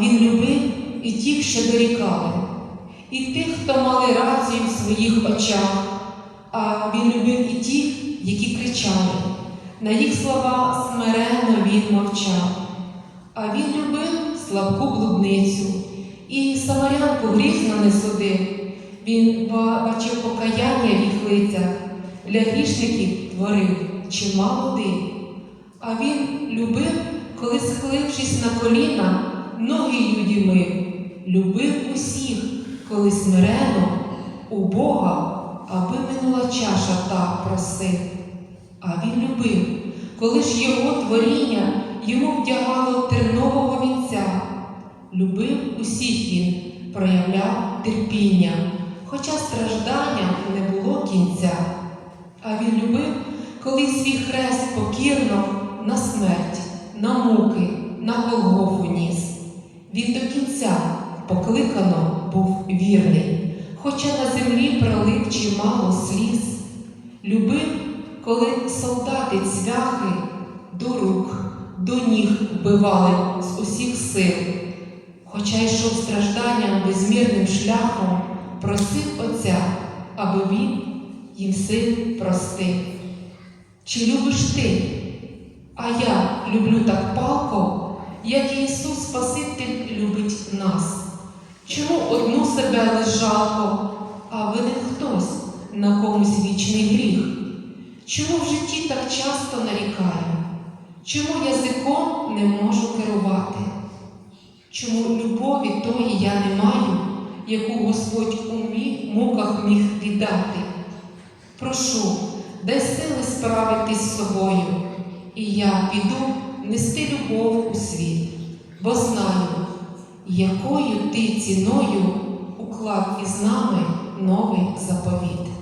Він любив і тих, що дорікали, і тих, хто мали рацію в своїх очах. А він любив і тих, які кричали. На їх слова смиренно він мовчав. А він любив слабку блудницю і самарянку грізно не судив. Він бачив покаяння в їх лицях, для грішників творив чимало див. А він любив, коли, схилившись на коліна, ноги люди мив. Любив усіх, коли смирено у Бога, аби минула чаша та просив. А він любив, коли ж його творіння йому вдягало тернового вінця. Любив усіх він, проявляв терпіння, хоча страждання не було кінця. А він любив, коли свій хрест покірно на смерть, на муки, на Голгофу ніс. Покликано був вірний, хоча на землі пролив чимало сліз. Любив, коли солдати цвяхи до рук, до ніг вбивали з усіх сил. Хоча йшов стражданням безмірним шляхом, просив Отця, аби він їм сил простив. Чи любиш ти? А я люблю так палко, як Ісус Спаситель любить нас. Чому одну себе лиш а винен хтось на комусь вічний гріх? Чому в житті так часто нарікаю? Чому язиком не можу керувати? Чому любові тої я не маю, яку Господь у мі- муках міг віддати? Прошу, дай сили справитись з собою, і я піду нести любов у світ, бо знаю, якою ти ціною уклав із нами новий заповіт.